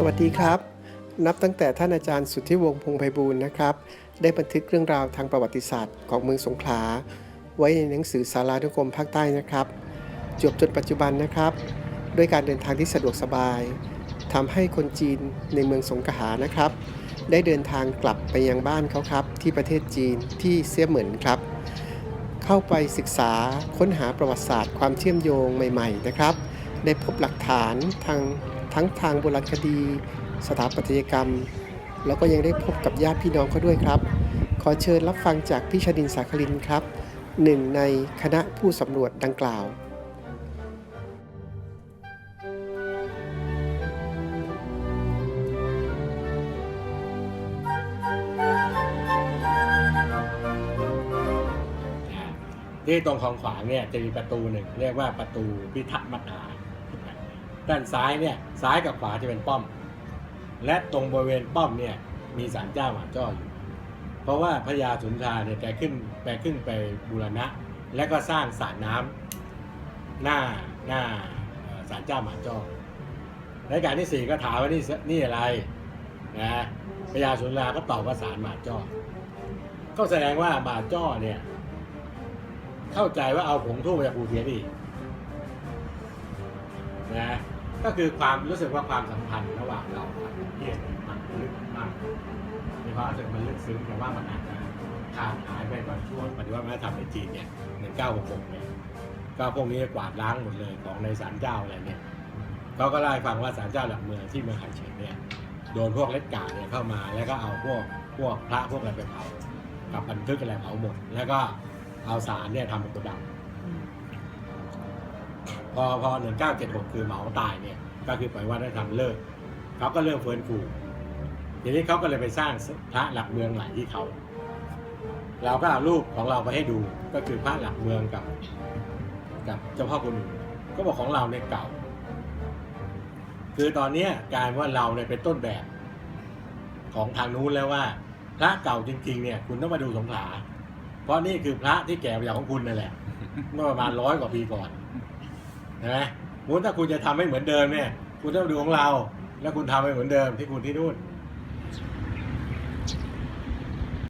สวัสดีครับ นับตั้งแต่ท่านอาจารย์สุทธิวงศ์พงไพบูลนะครับ ได้บันทึกเรื่องราวทางประวัติศาสตร์ของเมืองสงขลา ไว้ในหนังสือสารานุกรมภาคใต้นะครับจบจนปัจจุบันนะครับ ด้วยการเดินทางที่สะดวกสบายทำให้คนจีนในเมืองสงขลานะครับ ได้เดินทางกลับไปยังบ้านเขาครับ ที่ประเทศจีนที่เซี่ยเหมินครับ เข้าไปศึกษาค้นหาประวัติศาสตร์ ความเชื่อมโยงใหม่ ๆ นะครับ ได้พบหลักฐานทาง ทั้งทางโบราณคดี สถาปัตยกรรม แล้วก็ยังได้พบกับญาติพี่น้องเขาด้วยครับ ขอเชิญรับฟังจากพี่ชดินสาคลินครับหนึ่งในคณะผู้สำรวจดังกล่าวที่ตรงคลองขวางเนี่ยจะมีประตูหนึ่งเรียกว่าประตูพิทักษ์มัตตา ด้านซ้ายเนี่ยซ้ายกับขวาจะเป็นป้อม และตรงบริเวณป้อมเนี่ยมีศาลเจ้าหมาจ้ออยู่ เพราะว่าพญาสุนทาเนี่ยแกขึ้นแกขึ้นไปบูรณะ และก็สร้างสระน้ำหน้าหน้าเอ่อศาลเจ้าหมาจ้อรายการที่สี่ก็ถามว่านี่นี่อะไรนะพญาสุนทาก็ตอบว่าศาลหมาจ้อก็แสดงว่าหมาจ้อเนี่ยเข้าใจว่าเอาผงทูบมาจากภูเทียนอีกนะ ก็คือความรู้สึกว่าความสัมพันธ์ระหว่างเรากับเทียนมันลึกมากมีความรู้สึกมันลึกซึ้งแต่ว่ามันอาจจะขาดหายไปบางช่วงปฏิวัติวัฒนธรรมในจีนเนี่ยหนึ่งเก้าหกหกเนี่ยก็พวกนี้กวาดล้างหมดเลยของในศาลเจ้าอะไรเนี่ยเขาก็เล่าให้ฟังว่าศาลเจ้าหลักเมืองที่เมืองไห่เฉินเนี่ยโดนพวกเล็ดกาเนี่ยเข้ามาแล้วก็เอาพวกพวกพระพวกอะไรไปเผากับบันทึกอะไรเผาหมด แล้วก็เอาสารเนี่ยทำเป็นตัวดำ พอพอหนึ่งเก้าเจ็ดหกคือเหมาตายเนี่ยก็คือปล่อยว่าได้ทำเลิกเขาก็เริ่มเฟื้นฟูทีนี้เขาก็เลยไปสร้างพระหลักเมืองใหม่ที่เขาเราก็เอารูปของเราไปให้ดูก็คือพระหลักเมืองกับ กับเจ้าพ่อคุณหนูก็บอกของเราเนี่ยเก่า คือตอนเนี้กลายว่าเราเนี่ยเป็นต้นแบบของทางนู้นแล้วว่า พระเก่าจริง ๆ เนี่ย คุณต้องมาดูสงขลาเพราะนี่คือพระที่แก่กว่าของคุณนั่นแหละ เมื่อประมาณร้อยกว่าปีก่อน นะมมุนถ้าคุณจะทำให้เหมือนเดิมเนี่ย คุณต้องดูของเรา แล้วคุณทำให้เหมือนเดิมที่คุณที่นู่น